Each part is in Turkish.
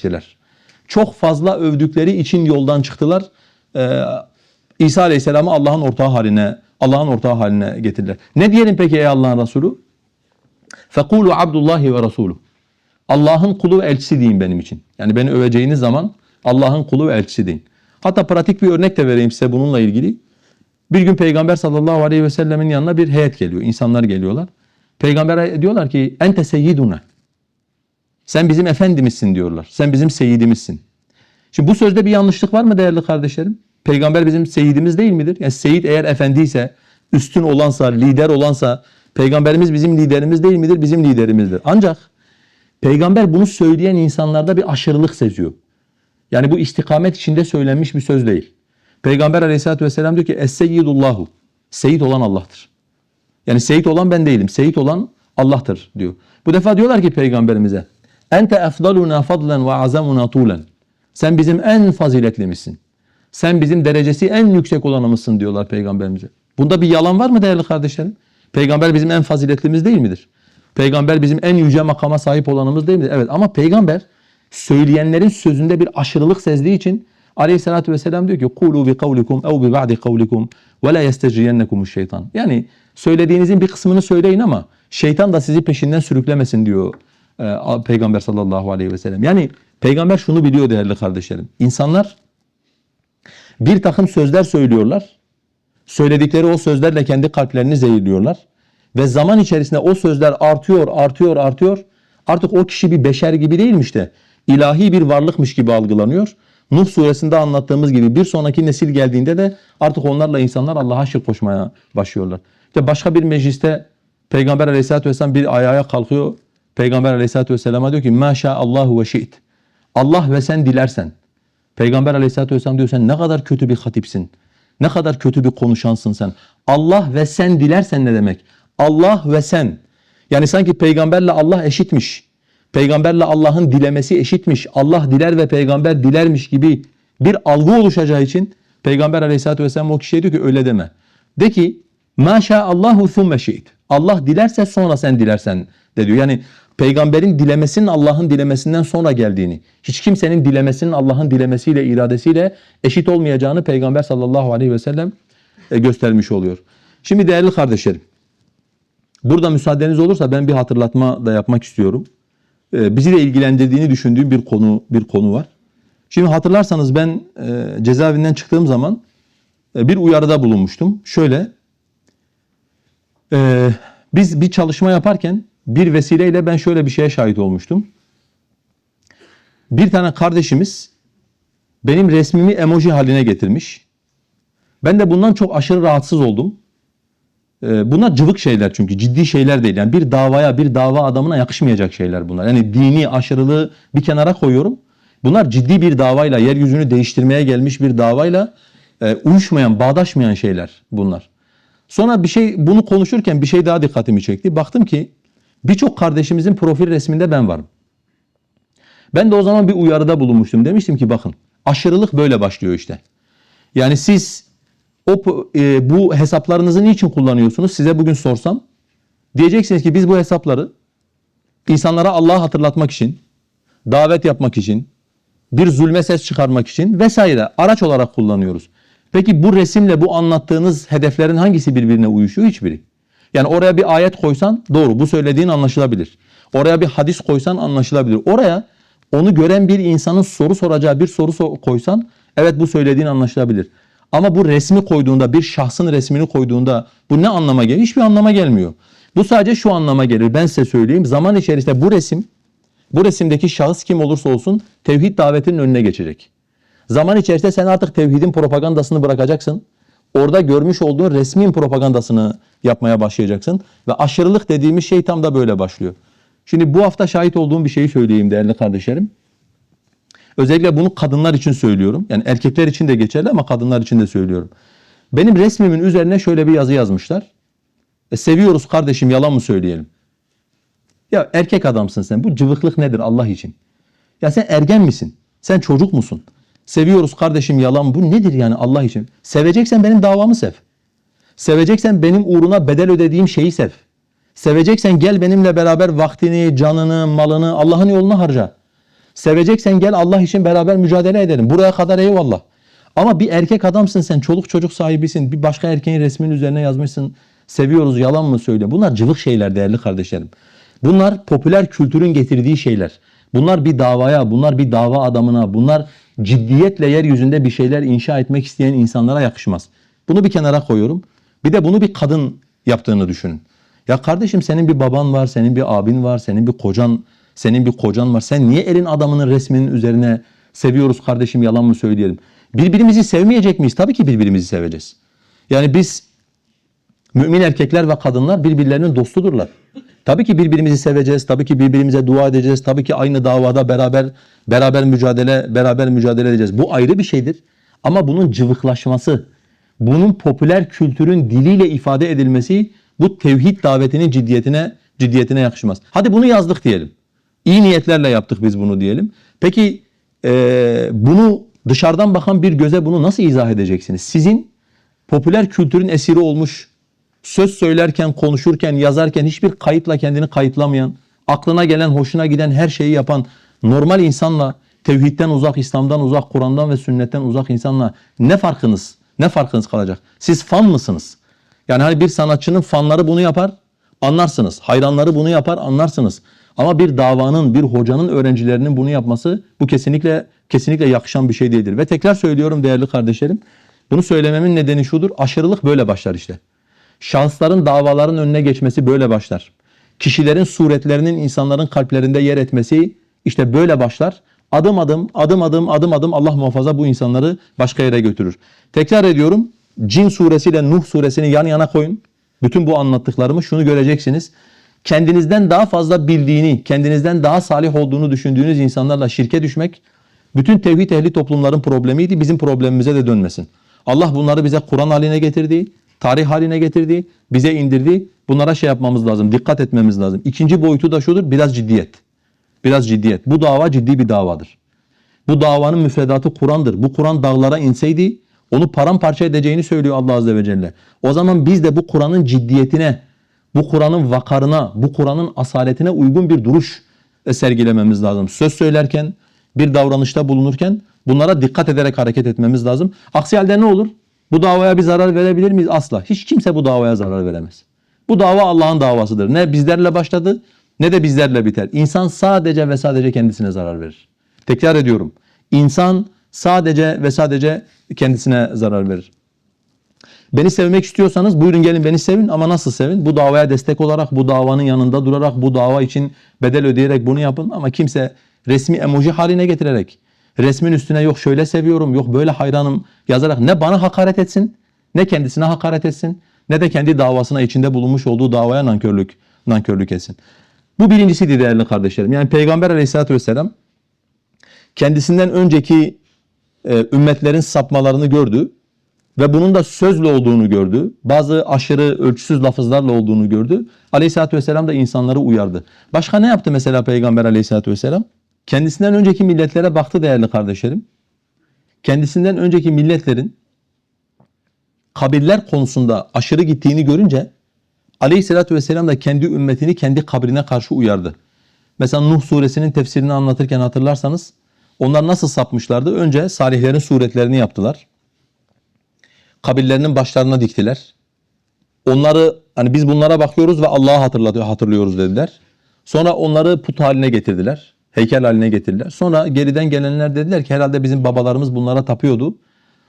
geçtiler. Çok fazla övdükleri için yoldan çıktılar. Ee, İsa Aleyhisselam'ı Allah'ın ortağı haline, Allah'ın ortağı haline getirdiler. Ne diyelim peki ey Allah'ın Resulü? Fekulu Abdullahi ve Resulü. Allah'ın kulu ve elçisi deyin benim için. Yani beni öveceğiniz zaman Allah'ın kulu ve elçisi deyin. Hatta pratik bir örnek de vereyim size bununla ilgili. Bir gün Peygamber sallallahu aleyhi ve sellemin yanına bir heyet geliyor. İnsanlar geliyorlar. Peygamber'e diyorlar ki ente seyyiduna. Sen bizim efendimizsin diyorlar. Sen bizim seyidimizsin. Şimdi bu sözde bir yanlışlık var mı değerli kardeşlerim? Peygamber bizim seyidimiz değil midir? Yani seyit eğer efendiyse, üstün olansa, lider olansa peygamberimiz bizim liderimiz değil midir? Bizim liderimizdir. Ancak peygamber bunu söyleyen insanlarda bir aşırılık seziyor. Yani bu istikamet içinde söylenmiş bir söz değil. Peygamber aleyhissalatü vesselam diyor ki Es-seyyidullahu. Seyit olan Allah'tır. Yani seyit olan ben değilim. Seyit olan Allah'tır diyor. Bu defa diyorlar ki peygamberimize Ente efdaluna fadlen ve azamuna tulen. Sen bizim en faziletlimizsin. Sen bizim derecesi en yüksek olanımızsın diyorlar peygamberimize. Bunda bir yalan var mı değerli kardeşlerim? Peygamber bizim en faziletlimiz değil midir? Peygamber bizim en yüce makama sahip olanımız değil midir? Evet ama peygamber söyleyenlerin sözünde bir aşırılık sezdiği için Aleyhisselatü vesselam diyor ki kulu bi kavlikum ev bi ba'di kavlikum ve la yestecriyennekum şeytan. Yani söylediğinizin bir kısmını söyleyin ama şeytan da sizi peşinden sürüklemesin diyor Peygamber sallallahu aleyhi ve sellem. Yani peygamber şunu biliyor değerli kardeşlerim. İnsanlar bir takım sözler söylüyorlar. Söyledikleri o sözlerle kendi kalplerini zehirliyorlar. Ve zaman içerisinde o sözler artıyor, artıyor, artıyor. Artık o kişi bir beşer gibi değilmiş de ilahi bir varlıkmış gibi algılanıyor. Nuh suresinde anlattığımız gibi bir sonraki nesil geldiğinde de artık onlarla insanlar Allah'a şirk koşmaya başlıyorlar. İşte başka bir mecliste Peygamber aleyhissalatü vesselam bir ayağa kalkıyor. Peygamber aleyhissalatü vesselama diyor ki Maşa Allahu ve şiit. Allah ve sen dilersen. Peygamber aleyhissalatü vesselam diyor sen ne kadar kötü bir hatipsin. Ne kadar kötü bir konuşansın sen. Allah ve sen dilersen ne demek? Allah ve sen. Yani sanki peygamberle Allah eşitmiş. Peygamberle Allah'ın dilemesi eşitmiş. Allah diler ve peygamber dilermiş gibi bir algı oluşacağı için Peygamber aleyhissalatü vesselam o kişiye diyor ki öyle deme. De ki Maşa Allahu thumme şiit. Allah dilerse sonra sen dilersen de diyor. Yani peygamberin dilemesinin Allah'ın dilemesinden sonra geldiğini, hiç kimsenin dilemesinin Allah'ın dilemesiyle, iradesiyle eşit olmayacağını peygamber sallallahu aleyhi ve sellem e, göstermiş oluyor. Şimdi değerli kardeşlerim, burada müsaadeniz olursa ben bir hatırlatma da yapmak istiyorum. E, bizi de ilgilendirdiğini düşündüğüm bir konu bir konu var. Şimdi hatırlarsanız ben e, cezaevinden çıktığım zaman bir uyarıda bulunmuştum. Şöyle, biz bir çalışma yaparken bir vesileyle ben şöyle bir şeye şahit olmuştum. Bir tane kardeşimiz benim resmimi emoji haline getirmiş. Ben de bundan çok aşırı rahatsız oldum. Ee, bunlar cıvık şeyler çünkü ciddi şeyler değil. Yani bir davaya, bir dava adamına yakışmayacak şeyler bunlar. Yani dini aşırılığı bir kenara koyuyorum. Bunlar ciddi bir davayla, yeryüzünü değiştirmeye gelmiş bir davayla e, uyuşmayan, bağdaşmayan şeyler bunlar. Sonra bir şey bunu konuşurken bir şey daha dikkatimi çekti. Baktım ki Birçok kardeşimizin profil resminde ben varım. Ben de o zaman bir uyarıda bulunmuştum. Demiştim ki bakın aşırılık böyle başlıyor işte. Yani siz o e, bu hesaplarınızı niçin kullanıyorsunuz? Size bugün sorsam diyeceksiniz ki biz bu hesapları insanlara Allah'ı hatırlatmak için, davet yapmak için, bir zulme ses çıkarmak için vesaire araç olarak kullanıyoruz. Peki bu resimle bu anlattığınız hedeflerin hangisi birbirine uyuşuyor? Hiçbiri. Yani oraya bir ayet koysan doğru bu söylediğin anlaşılabilir. Oraya bir hadis koysan anlaşılabilir. Oraya onu gören bir insanın soru soracağı bir soru koysan evet bu söylediğin anlaşılabilir. Ama bu resmi koyduğunda bir şahsın resmini koyduğunda bu ne anlama geliyor? Hiçbir anlama gelmiyor. Bu sadece şu anlama gelir. Ben size söyleyeyim. Zaman içerisinde bu resim, bu resimdeki şahıs kim olursa olsun tevhid davetinin önüne geçecek. Zaman içerisinde sen artık tevhidin propagandasını bırakacaksın. Orada görmüş olduğun resmin propagandasını yapmaya başlayacaksın. Ve aşırılık dediğimiz şey tam da böyle başlıyor. Şimdi bu hafta şahit olduğum bir şeyi söyleyeyim değerli kardeşlerim. Özellikle bunu kadınlar için söylüyorum. Yani erkekler için de geçerli ama kadınlar için de söylüyorum. Benim resmimin üzerine şöyle bir yazı yazmışlar. E, seviyoruz kardeşim yalan mı söyleyelim? Ya erkek adamsın sen. Bu cıvıklık nedir Allah için? Ya sen ergen misin? Sen çocuk musun? Seviyoruz kardeşim yalan bu nedir yani Allah için? Seveceksen benim davamı sev. Seveceksen benim uğruna bedel ödediğim şeyi sev. Seveceksen gel benimle beraber vaktini, canını, malını Allah'ın yoluna harca. Seveceksen gel Allah için beraber mücadele edelim. Buraya kadar eyvallah. Ama bir erkek adamsın sen, çoluk çocuk sahibisin. Bir başka erkeğin resminin üzerine yazmışsın. Seviyoruz, yalan mı söyle? Bunlar cıvık şeyler değerli kardeşlerim. Bunlar popüler kültürün getirdiği şeyler. Bunlar bir davaya, bunlar bir dava adamına, bunlar ciddiyetle yeryüzünde bir şeyler inşa etmek isteyen insanlara yakışmaz. Bunu bir kenara koyuyorum. Bir de bunu bir kadın yaptığını düşünün. Ya kardeşim senin bir baban var, senin bir abin var, senin bir kocan, senin bir kocan var. Sen niye elin adamının resminin üzerine seviyoruz kardeşim yalan mı söyleyelim? Birbirimizi sevmeyecek miyiz? Tabii ki birbirimizi seveceğiz. Yani biz mümin erkekler ve kadınlar birbirlerinin dostudurlar. Tabii ki birbirimizi seveceğiz, tabii ki birbirimize dua edeceğiz, tabii ki aynı davada beraber beraber mücadele beraber mücadele edeceğiz. Bu ayrı bir şeydir. Ama bunun cıvıklaşması, bunun popüler kültürün diliyle ifade edilmesi bu tevhid davetinin ciddiyetine ciddiyetine yakışmaz. Hadi bunu yazdık diyelim. İyi niyetlerle yaptık biz bunu diyelim. Peki eee, bunu dışarıdan bakan bir göze bunu nasıl izah edeceksiniz? Sizin popüler kültürün esiri olmuş, söz söylerken, konuşurken, yazarken hiçbir kayıtla kendini kayıtlamayan, aklına gelen, hoşuna giden her şeyi yapan normal insanla, tevhidden uzak, İslam'dan uzak, Kur'an'dan ve sünnetten uzak insanla ne farkınız, ne farkınız kalacak? Siz fan mısınız? Yani hani bir sanatçının fanları bunu yapar, anlarsınız. Hayranları bunu yapar, anlarsınız. Ama bir davanın, bir hocanın öğrencilerinin bunu yapması bu kesinlikle kesinlikle yakışan bir şey değildir. Ve tekrar söylüyorum değerli kardeşlerim. Bunu söylememin nedeni şudur. Aşırılık böyle başlar işte. Şahısların davaların önüne geçmesi böyle başlar. Kişilerin suretlerinin insanların kalplerinde yer etmesi işte böyle başlar. Adım adım, adım adım, adım adım Allah muhafaza bu insanları başka yere götürür. Tekrar ediyorum. Cin suresiyle Nuh suresini yan yana koyun. Bütün bu anlattıklarımı şunu göreceksiniz. Kendinizden daha fazla bildiğini, kendinizden daha salih olduğunu düşündüğünüz insanlarla şirke düşmek bütün tevhid ehli toplumların problemiydi. Bizim problemimize de dönmesin. Allah bunları bize Kur'an haline getirdi, tarih haline getirdi, bize indirdi. Bunlara şey yapmamız lazım, dikkat etmemiz lazım. İkinci boyutu da şudur, biraz ciddiyet. Biraz ciddiyet. Bu dava ciddi bir davadır. Bu davanın müfredatı Kur'an'dır. Bu Kur'an dağlara inseydi onu paramparça edeceğini söylüyor Allah Azze ve Celle. O zaman biz de bu Kur'an'ın ciddiyetine, bu Kur'an'ın vakarına, bu Kur'an'ın asaletine uygun bir duruş sergilememiz lazım. Söz söylerken, bir davranışta bulunurken bunlara dikkat ederek hareket etmemiz lazım. Aksi halde ne olur? Bu davaya bir zarar verebilir miyiz? Asla. Hiç kimse bu davaya zarar veremez. Bu dava Allah'ın davasıdır. Ne bizlerle başladı ne de bizlerle biter. İnsan sadece ve sadece kendisine zarar verir. Tekrar ediyorum. İnsan sadece ve sadece kendisine zarar verir. Beni sevmek istiyorsanız buyurun gelin beni sevin ama nasıl sevin? Bu davaya destek olarak, bu davanın yanında durarak, bu dava için bedel ödeyerek bunu yapın ama kimse resmi emoji haline getirerek, resmin üstüne yok şöyle seviyorum, yok böyle hayranım yazarak ne bana hakaret etsin, ne kendisine hakaret etsin, ne de kendi davasına içinde bulunmuş olduğu davaya nankörlük, nankörlük etsin. Bu birincisiydi değerli kardeşlerim. Yani Peygamber aleyhissalatü vesselam kendisinden önceki e, ümmetlerin sapmalarını gördü ve bunun da sözlü olduğunu gördü. Bazı aşırı ölçüsüz lafızlarla olduğunu gördü. Aleyhisselatü vesselam da insanları uyardı. Başka ne yaptı mesela Peygamber aleyhisselatü vesselam? Kendisinden önceki milletlere baktı değerli kardeşlerim. Kendisinden önceki milletlerin kabirler konusunda aşırı gittiğini görünce aleyhissalatü vesselam da kendi ümmetini kendi kabrine karşı uyardı. Mesela Nuh suresinin tefsirini anlatırken hatırlarsanız onlar nasıl sapmışlardı? Önce salihlerin suretlerini yaptılar. Kabirlerinin başlarına diktiler. Onları hani biz bunlara bakıyoruz ve Allah'ı hatırlatıyor, hatırlıyoruz dediler. Sonra onları put haline getirdiler. Heykel haline getirdiler. Sonra geriden gelenler dediler ki herhalde bizim babalarımız bunlara tapıyordu.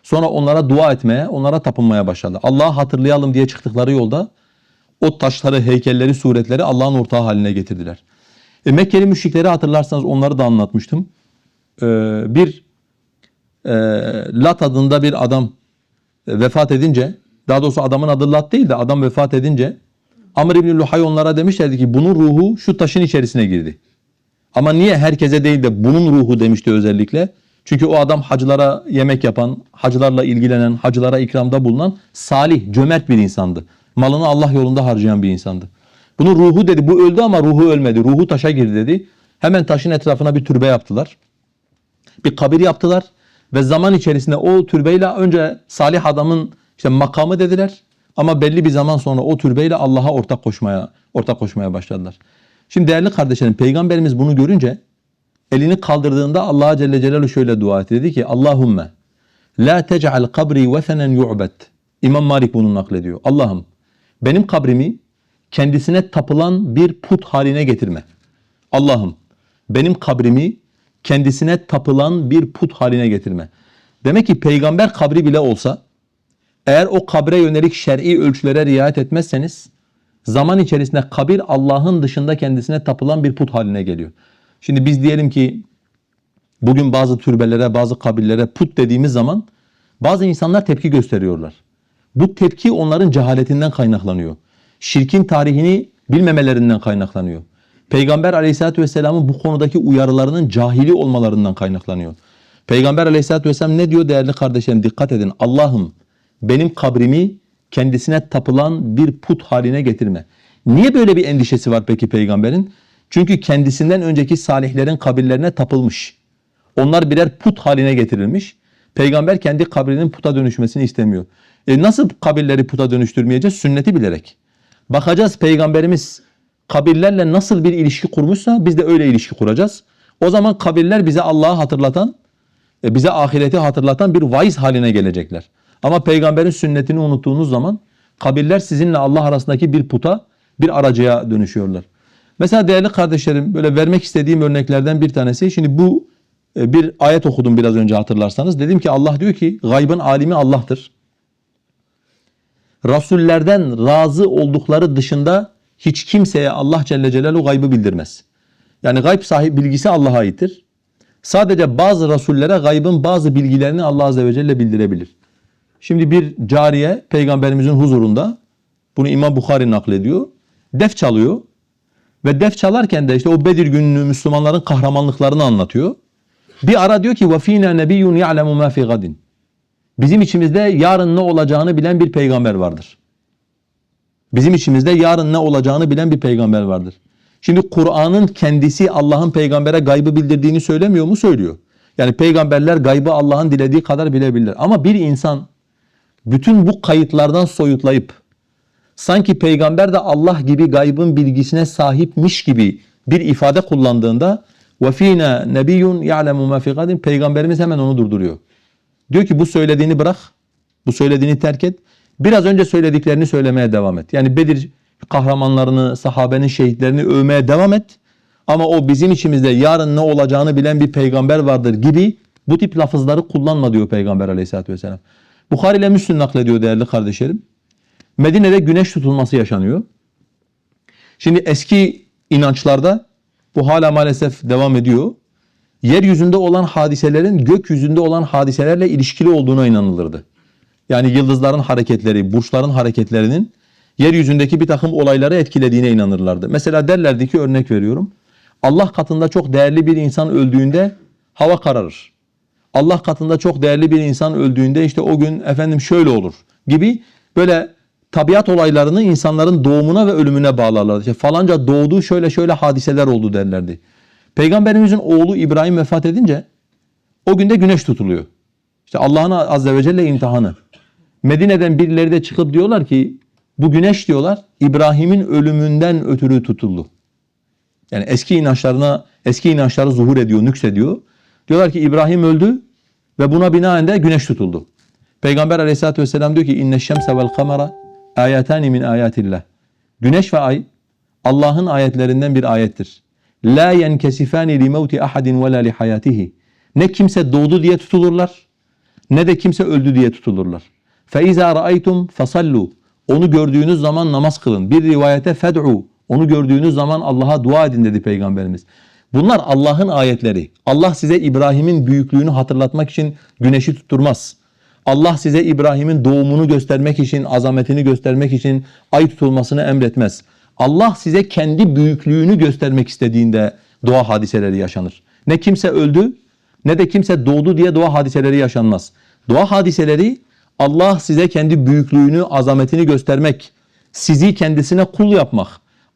Sonra onlara dua etmeye, onlara tapınmaya başladı. Allah'ı hatırlayalım diye çıktıkları yolda o taşları, heykelleri, suretleri Allah'ın ortağı haline getirdiler. E, Mekkeli müşrikleri hatırlarsanız onları da anlatmıştım. Ee, bir e, Lat adında bir adam e, vefat edince, daha doğrusu adamın adı Lat değil de adam vefat edince Amr İbni Luhay onlara demişlerdi ki bunun ruhu şu taşın içerisine girdi. Ama niye herkese değil de bunun ruhu demişti özellikle? Çünkü o adam hacılara yemek yapan, hacılarla ilgilenen, hacılara ikramda bulunan salih, cömert bir insandı. Malını Allah yolunda harcayan bir insandı. Bunun ruhu dedi. Bu öldü ama ruhu ölmedi. Ruhu taşa girdi dedi. Hemen taşın etrafına bir türbe yaptılar. Bir kabir yaptılar ve zaman içerisinde o türbeyle önce salih adamın işte makamı dediler ama belli bir zaman sonra o türbeyle Allah'a ortak koşmaya ortak koşmaya başladılar. Şimdi değerli kardeşlerim peygamberimiz bunu görünce elini kaldırdığında Allah Celle Celaluhu şöyle dua etti. Dedi ki Allahümme la tec'al kabri vesenen yu'bet. İmam Malik bunu naklediyor. Allah'ım benim kabrimi kendisine tapılan bir put haline getirme. Allah'ım benim kabrimi kendisine tapılan bir put haline getirme. Demek ki peygamber kabri bile olsa eğer o kabre yönelik şer'i ölçülere riayet etmezseniz zaman içerisinde kabir Allah'ın dışında kendisine tapılan bir put haline geliyor. Şimdi biz diyelim ki bugün bazı türbelere, bazı kabirlere put dediğimiz zaman bazı insanlar tepki gösteriyorlar. Bu tepki onların cehaletinden kaynaklanıyor. Şirkin tarihini bilmemelerinden kaynaklanıyor. Peygamber aleyhissalatü vesselamın bu konudaki uyarılarının cahili olmalarından kaynaklanıyor. Peygamber aleyhissalatü vesselam ne diyor değerli kardeşlerim dikkat edin. Allah'ım benim kabrimi kendisine tapılan bir put haline getirme. Niye böyle bir endişesi var peki peygamberin? Çünkü kendisinden önceki salihlerin kabirlerine tapılmış. Onlar birer put haline getirilmiş. Peygamber kendi kabrinin puta dönüşmesini istemiyor. E nasıl kabirleri puta dönüştürmeyeceğiz? Sünneti bilerek. Bakacağız peygamberimiz kabirlerle nasıl bir ilişki kurmuşsa biz de öyle ilişki kuracağız. O zaman kabirler bize Allah'ı hatırlatan, e, bize ahireti hatırlatan bir vaiz haline gelecekler. Ama peygamberin sünnetini unuttuğunuz zaman kabirler sizinle Allah arasındaki bir puta, bir aracıya dönüşüyorlar. Mesela değerli kardeşlerim böyle vermek istediğim örneklerden bir tanesi. Şimdi bu e, bir ayet okudum biraz önce hatırlarsanız. Dedim ki Allah diyor ki gaybın alimi Allah'tır. Rasullerden razı oldukları dışında hiç kimseye Allah Celle Celaluhu gaybı bildirmez. Yani gayb sahibi bilgisi Allah'a aittir. Sadece bazı rasullere gaybın bazı bilgilerini Allah Azze ve Celle bildirebilir. Şimdi bir cariye peygamberimizin huzurunda bunu İmam Bukhari naklediyor. Def çalıyor. Ve def çalarken de işte o Bedir gününü Müslümanların kahramanlıklarını anlatıyor. Bir ara diyor ki وَف۪ينَا نَبِيٌّ يَعْلَمُ مَا فِي غَدٍ Bizim içimizde yarın ne olacağını bilen bir peygamber vardır. Bizim içimizde yarın ne olacağını bilen bir peygamber vardır. Şimdi Kur'an'ın kendisi Allah'ın peygambere gaybı bildirdiğini söylemiyor mu? Söylüyor. Yani peygamberler gaybı Allah'ın dilediği kadar bilebilirler. Ama bir insan bütün bu kayıtlardan soyutlayıp sanki peygamber de Allah gibi gaybın bilgisine sahipmiş gibi bir ifade kullandığında وَف۪ينَا نَبِيٌّ يَعْلَمُ مَا فِي غَدٍ Peygamberimiz hemen onu durduruyor. Diyor ki bu söylediğini bırak, bu söylediğini terk et. Biraz önce söylediklerini söylemeye devam et. Yani Bedir kahramanlarını, sahabenin şehitlerini övmeye devam et. Ama o bizim içimizde yarın ne olacağını bilen bir peygamber vardır gibi bu tip lafızları kullanma diyor Peygamber aleyhissalatü vesselam. Bukhari ile Müslüm naklediyor değerli kardeşlerim. Medine'de güneş tutulması yaşanıyor. Şimdi eski inançlarda bu hala maalesef devam ediyor. Yeryüzünde olan hadiselerin gökyüzünde olan hadiselerle ilişkili olduğuna inanılırdı. Yani yıldızların hareketleri, burçların hareketlerinin yeryüzündeki bir takım olayları etkilediğine inanırlardı. Mesela derlerdi ki örnek veriyorum. Allah katında çok değerli bir insan öldüğünde hava kararır. Allah katında çok değerli bir insan öldüğünde işte o gün efendim şöyle olur gibi böyle tabiat olaylarını insanların doğumuna ve ölümüne bağlarlardı. İşte falanca doğdu şöyle şöyle hadiseler oldu derlerdi. Peygamberimizin oğlu İbrahim vefat edince o günde güneş tutuluyor. İşte Allah'ın azze ve celle imtihanı. Medine'den birileri de çıkıp diyorlar ki bu güneş diyorlar İbrahim'in ölümünden ötürü tutuldu. Yani eski inançlarına, eski inançları zuhur ediyor, nüksediyor. Diyorlar ki İbrahim öldü ve buna binaen de güneş tutuldu. Peygamber aleyhissalatü vesselam diyor ki inne şemse vel kamera ayatani min ayatillah. Güneş ve ay Allah'ın ayetlerinden bir ayettir. La yenkesifani li mevti ahadin ve hayatihi. Ne kimse doğdu diye tutulurlar ne de kimse öldü diye tutulurlar. Fe iza raaytum fasallu. Onu gördüğünüz zaman namaz kılın. Bir rivayete fed'u. Onu gördüğünüz zaman Allah'a dua edin dedi peygamberimiz. Bunlar Allah'ın ayetleri. Allah size İbrahim'in büyüklüğünü hatırlatmak için güneşi tutturmaz. Allah size İbrahim'in doğumunu göstermek için, azametini göstermek için ay tutulmasını emretmez. Allah size kendi büyüklüğünü göstermek istediğinde doğa hadiseleri yaşanır. Ne kimse öldü ne de kimse doğdu diye doğa hadiseleri yaşanmaz. Doğa hadiseleri Allah size kendi büyüklüğünü, azametini göstermek, sizi kendisine kul yapmak,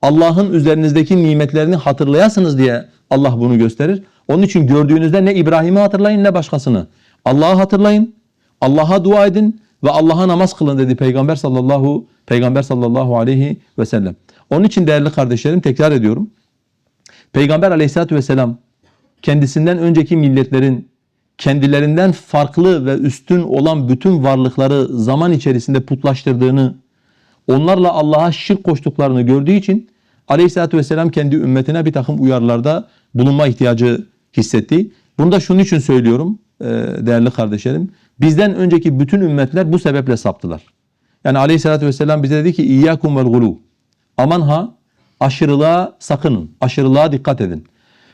Allah'ın üzerinizdeki nimetlerini hatırlayasınız diye Allah bunu gösterir. Onun için gördüğünüzde ne İbrahim'i hatırlayın ne başkasını. Allah'ı hatırlayın, Allah'a dua edin ve Allah'a namaz kılın dedi Peygamber sallallahu Peygamber sallallahu aleyhi ve sellem. Onun için değerli kardeşlerim tekrar ediyorum. Peygamber aleyhissalatü vesselam kendisinden önceki milletlerin kendilerinden farklı ve üstün olan bütün varlıkları zaman içerisinde putlaştırdığını, onlarla Allah'a şirk koştuklarını gördüğü için Aleyhisselatü vesselam kendi ümmetine bir takım uyarılarda bulunma ihtiyacı hissetti. Bunu da şunun için söylüyorum e, değerli kardeşlerim. Bizden önceki bütün ümmetler bu sebeple saptılar. Yani aleyhissalatü vesselam bize dedi ki İyyakum vel gulu. Aman ha aşırılığa sakının. Aşırılığa dikkat edin.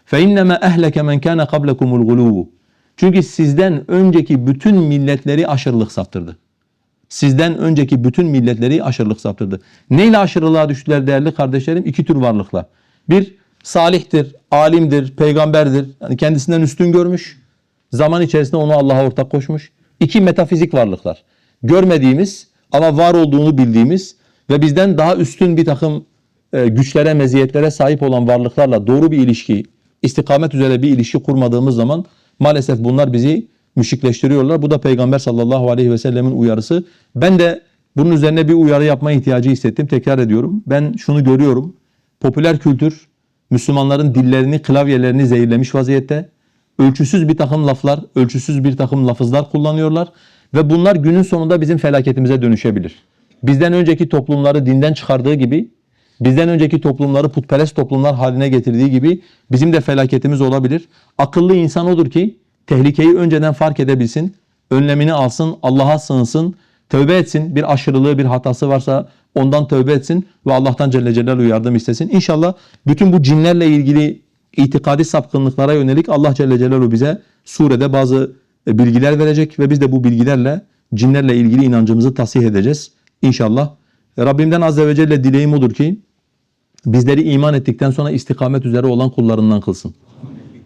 Fe inneme ehleke men kana qablakumul gulu. Çünkü sizden önceki bütün milletleri aşırılık saptırdı. Sizden önceki bütün milletleri aşırılık saptırdı. Neyle aşırılığa düştüler değerli kardeşlerim? İki tür varlıkla. Bir, salihtir, alimdir, peygamberdir. Yani kendisinden üstün görmüş. Zaman içerisinde onu Allah'a ortak koşmuş. İki, metafizik varlıklar. Görmediğimiz ama var olduğunu bildiğimiz ve bizden daha üstün bir takım e, güçlere, meziyetlere sahip olan varlıklarla doğru bir ilişki, istikamet üzere bir ilişki kurmadığımız zaman maalesef bunlar bizi müşrikleştiriyorlar. Bu da Peygamber sallallahu aleyhi ve sellemin uyarısı. Ben de bunun üzerine bir uyarı yapma ihtiyacı hissettim. Tekrar ediyorum. Ben şunu görüyorum. Popüler kültür Müslümanların dillerini, klavyelerini zehirlemiş vaziyette. Ölçüsüz bir takım laflar, ölçüsüz bir takım lafızlar kullanıyorlar. Ve bunlar günün sonunda bizim felaketimize dönüşebilir. Bizden önceki toplumları dinden çıkardığı gibi bizden önceki toplumları putperest toplumlar haline getirdiği gibi bizim de felaketimiz olabilir. Akıllı insan odur ki tehlikeyi önceden fark edebilsin, önlemini alsın, Allah'a sığınsın, tövbe etsin. Bir aşırılığı, bir hatası varsa ondan tövbe etsin ve Allah'tan Celle Celaluhu yardım istesin. İnşallah bütün bu cinlerle ilgili itikadi sapkınlıklara yönelik Allah Celle Celaluhu bize surede bazı e, bilgiler verecek ve biz de bu bilgilerle cinlerle ilgili inancımızı tasih edeceğiz. İnşallah. Rabbimden Azze ve Celle dileğim odur ki bizleri iman ettikten sonra istikamet üzere olan kullarından kılsın.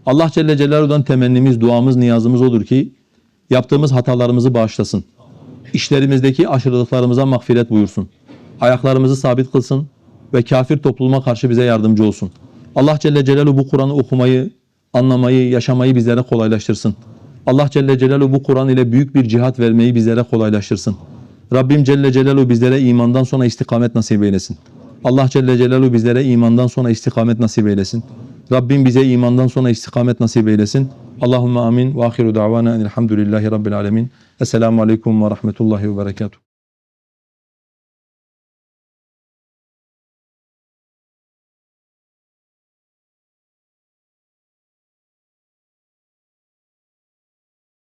Allah Celle Celaluhu'dan temennimiz, duamız, niyazımız odur ki yaptığımız hatalarımızı bağışlasın. İşlerimizdeki aşırılıklarımıza mağfiret buyursun. Ayaklarımızı sabit kılsın ve kafir topluma karşı bize yardımcı olsun. Allah Celle Celaluhu bu Kur'an'ı okumayı, anlamayı, yaşamayı bizlere kolaylaştırsın. Allah Celle Celaluhu bu Kur'an ile büyük bir cihat vermeyi bizlere kolaylaştırsın. Rabbim Celle Celaluhu bizlere imandan sonra istikamet nasip eylesin. Allah Celle Celaluhu bizlere imandan sonra istikamet nasip eylesin. Rabbim bize imandan sonra istikamet nasip eylesin. Allahumme amin. Ve ahiru da'vana enelhamdülillahi rabbil alemin. Esselamu aleyküm ve rahmetullahi ve berekatuhu.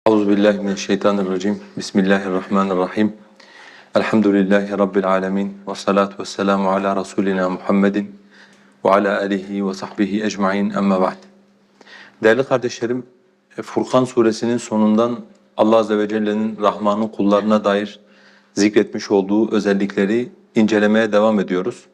Euzubillahimineşşeytanirracim. Bismillahirrahmanirrahim. Elhamdülillahi Rabbil alemin. Ve salatu ve selamu ala Resulina Muhammedin ve ala alihi ve sahbihi ecmain emma ba'd. Değerli kardeşlerim, Furkan suresinin sonundan Allah Azze ve Celle'nin Rahman'ın kullarına dair zikretmiş olduğu özellikleri incelemeye devam ediyoruz.